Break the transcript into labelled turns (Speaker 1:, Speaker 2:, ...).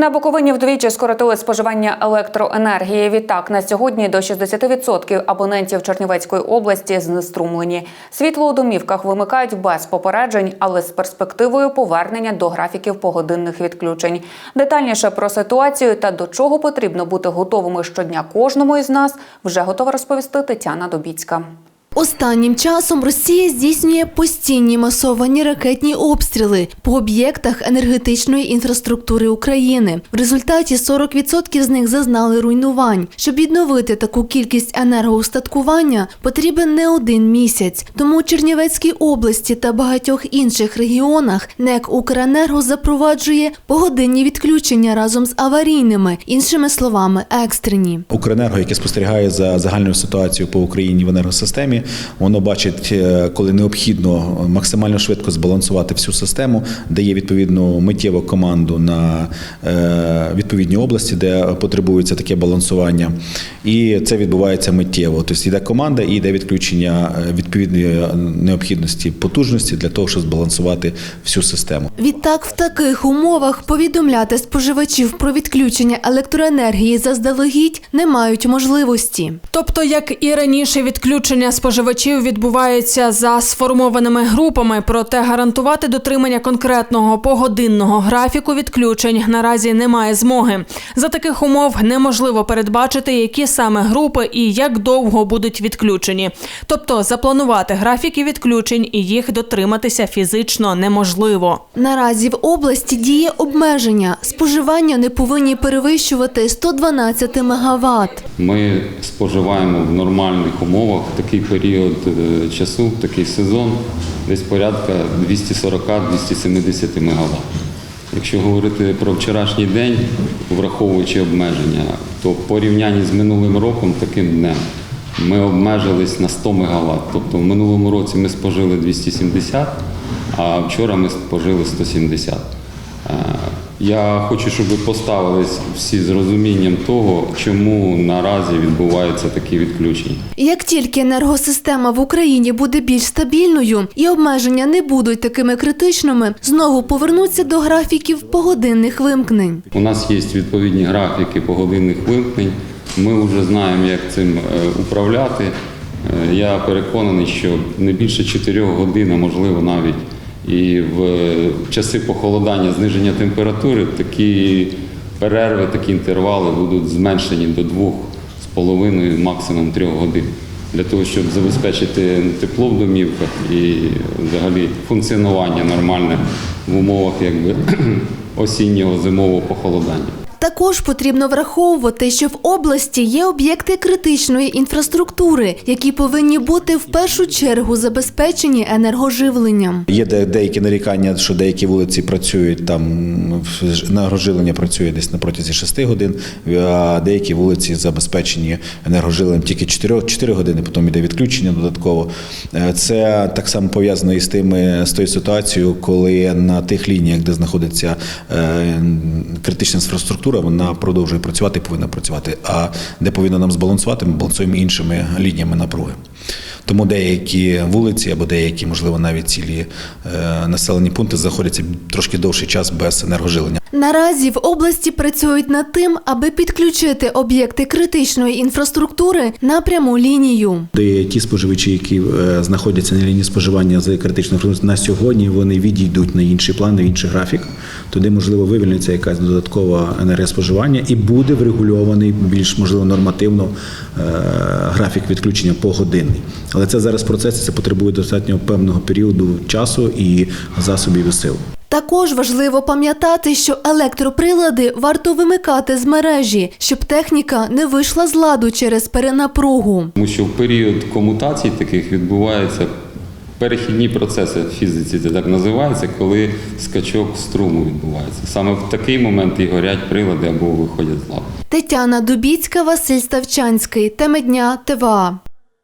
Speaker 1: На Буковині вдвічі скоротили споживання електроенергії. Відтак на сьогодні до 60% абонентів Чернівецької області знеструмлені. Світло у домівках вимикають без попереджень, але з перспективою повернення до графіків погодинних відключень. Детальніше про ситуацію та до чого потрібно бути готовими щодня кожному із нас вже готова розповісти Тетяна Добіцька.
Speaker 2: Останнім часом Росія здійснює постійні масовані ракетні обстріли по об'єктах енергетичної інфраструктури України. В результаті 40% з них зазнали руйнувань. Щоб відновити таку кількість енергоустаткування, потрібен не один місяць. Тому у Чернівецькій області та багатьох інших регіонах НЕК «Укренерго» запроваджує погодинні відключення разом з аварійними, іншими словами, екстрені.
Speaker 3: Укренерго, яке спостерігає за загальною ситуацією по Україні в енергосистемі, воно бачить, е, коли необхідно максимально швидко збалансувати всю систему, дає відповідну миттєву команду на е, відповідні області, де потребується таке балансування. І це відбувається миттєво. Тобто йде команда і йде відключення е, відповідної необхідності потужності для того, щоб збалансувати всю систему.
Speaker 2: Відтак, в таких умовах повідомляти споживачів про відключення електроенергії заздалегідь не мають можливості.
Speaker 4: Тобто, як і раніше, відключення споживачів відбувається за сформованими групами, проте гарантувати дотримання конкретного погодинного графіку відключень наразі немає змоги. За таких умов неможливо передбачити, які саме групи і як довго будуть відключені. Тобто запланувати графіки відключень і їх дотриматися фізично неможливо.
Speaker 2: Наразі в області діє обмеження. Споживання не повинні перевищувати 112 МВт.
Speaker 5: Ми споживаємо в нормальних умовах такий період е, часу, такий сезон, десь порядка 240-270 МВт. Якщо говорити про вчорашній день, враховуючи обмеження, то в порівнянні з минулим роком таким днем ми обмежились на 100 МВт. Тобто в минулому році ми спожили 270, а вчора ми спожили 170. Я хочу, щоб ви поставились всі з розумінням того, чому наразі відбуваються такі відключення.
Speaker 2: Як тільки енергосистема в Україні буде більш стабільною і обмеження не будуть такими критичними, знову повернуться до графіків погодинних вимкнень.
Speaker 5: У нас є відповідні графіки погодинних вимкнень. Ми вже знаємо, як цим е, управляти. Е, Я переконаний, що не більше 4 годин, а можливо навіть і в часи похолодання, зниження температури, такі перерви, такі інтервали будуть зменшені до 2,5, максимум 3 годин. Для того, щоб забезпечити тепло в домівках і взагалі функціонування нормальне в умовах якби, осіннього зимового похолодання.
Speaker 2: Також потрібно враховувати, що в області є об'єкти критичної інфраструктури, які повинні бути в першу чергу забезпечені енергоживленням.
Speaker 3: Є де- деякі нарікання, що деякі вулиці працюють там енергоживлення працює десь на протязі 6 годин, а деякі вулиці забезпечені енергоживленням тільки 4, 4 години, потім йде відключення додатково. Е, Це так само пов'язано із тими з тою ситуацією, коли на тих лініях, де знаходиться е, критична інфраструктура, вона продовжує працювати повинна працювати. А де повинна нам збалансувати, ми балансуємо іншими лініями напруги. Тому деякі вулиці або деякі, можливо, навіть цілі е, населені пункти знаходяться трошки довший час без енергожилення.
Speaker 2: Наразі в області працюють над тим, аби підключити об'єкти критичної інфраструктури на пряму лінію.
Speaker 3: Де ті споживачі, які е, знаходяться на лінії споживання критичною інфраструктурою на сьогодні, вони відійдуть на інший план, на інший графік. Туди можливо вивільниться якась додаткова енергоспоживання і буде врегульований більш можливо нормативно е, графік відключення погодинний. Але це зараз процес, це потребує достатньо певного періоду часу і засобів і сил.
Speaker 2: Також важливо пам'ятати, що електроприлади варто вимикати з мережі, щоб техніка не вийшла з ладу через перенапругу.
Speaker 5: Тому що в період комутацій таких відбуваються перехідні процеси в фізиці, це так називається, коли скачок струму відбувається. Саме в такий момент і горять прилади або виходять з ладу.
Speaker 2: Тетяна Дубіцька, Василь Ставчанський. Теми дня ТВА.